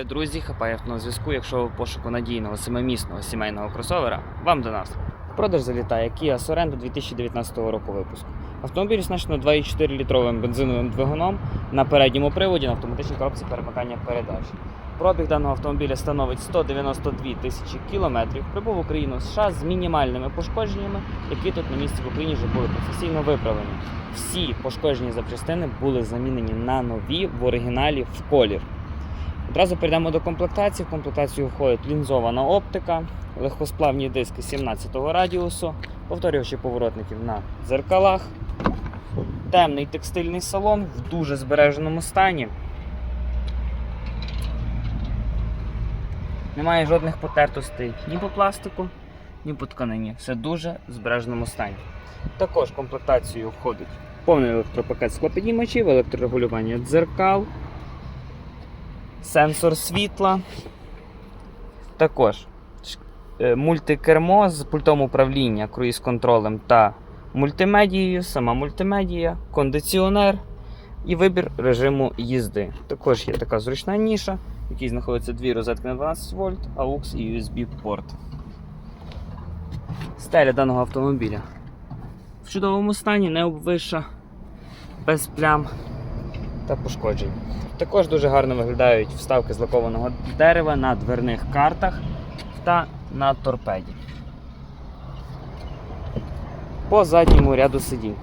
Вітаю, друзі! Хапаєв на зв'язку. Якщо в пошуку надійного семимісного сімейного кросовера, вам до нас. В продаж залітає Kia Sorento 2019 року випуску. Автомобіль оснащено 2,4 літровим бензиновим двигуном на передньому приводі на автоматичній коробці перемикання передач. Пробіг даного автомобіля становить 192 тисячі кілометрів. Прибув в Україну США з мінімальними пошкодженнями, які тут на місці в Україні вже були професійно виправлені. Всі пошкоджені запчастини були замінені на нові в оригіналі в колір. Одразу перейдемо до комплектації. В комплектацію входить лінзована оптика, легкосплавні диски 17-го радіусу, повторювачі поворотників на дзеркалах, темний текстильний салон в дуже збереженому стані. Немає жодних потертостей ні по пластику, ні по тканині. Все дуже в збереженому стані. Також в комплектацію входить повний електропакет склопідіймачів, електрорегулювання дзеркал, сенсор світла. Також е, мультикермо з пультом управління, круїз-контролем та мультимедією, сама мультимедія, кондиціонер і вибір режиму їзди. Також є така зручна ніша, в якій знаходяться дві розетки на 12 вольт, AUX і USB порт. Стеля даного автомобіля в чудовому стані, не обвиша, без плям та пошкоджень. Також дуже гарно виглядають вставки з лакованого дерева на дверних картах та на торпеді. По задньому ряду сидінь.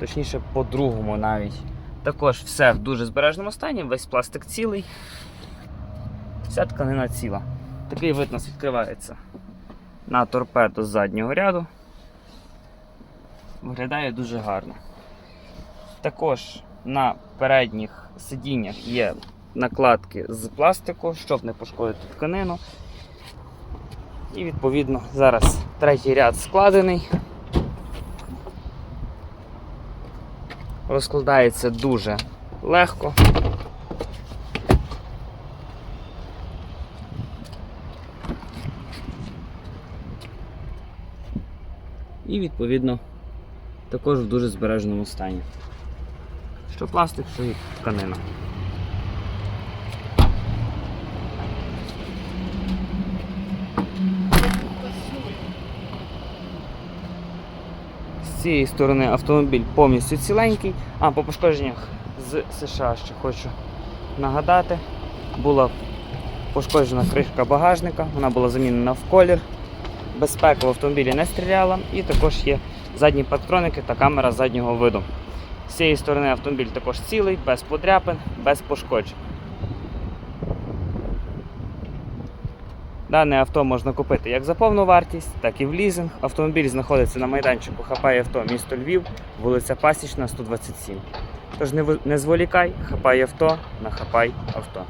Точніше, по другому навіть. Також все в дуже збережному стані, весь пластик цілий, вся тканина ціла. Такий вид нас відкривається на торпеду з заднього ряду. Виглядає дуже гарно. Також на передніх сидіннях є накладки з пластику, щоб не пошкодити тканину. І відповідно зараз третій ряд складений. Розкладається дуже легко. І відповідно також в дуже збереженому стані. Що пластик, що і тканина. З цієї сторони автомобіль повністю ціленький. А по пошкодженнях з США ще хочу нагадати. Була пошкоджена кришка багажника, вона була замінена в колір. Безпека в автомобілі не стріляла, і також є задні патроники та камера заднього виду. З цієї сторони автомобіль також цілий, без подряпин, без пошкоджень. Дане авто можна купити як за повну вартість, так і в лізинг. Автомобіль знаходиться на майданчику Хапай авто, місто Львів, вулиця Пасічна, 127. Тож не зволікай, хапай авто на хапай авто.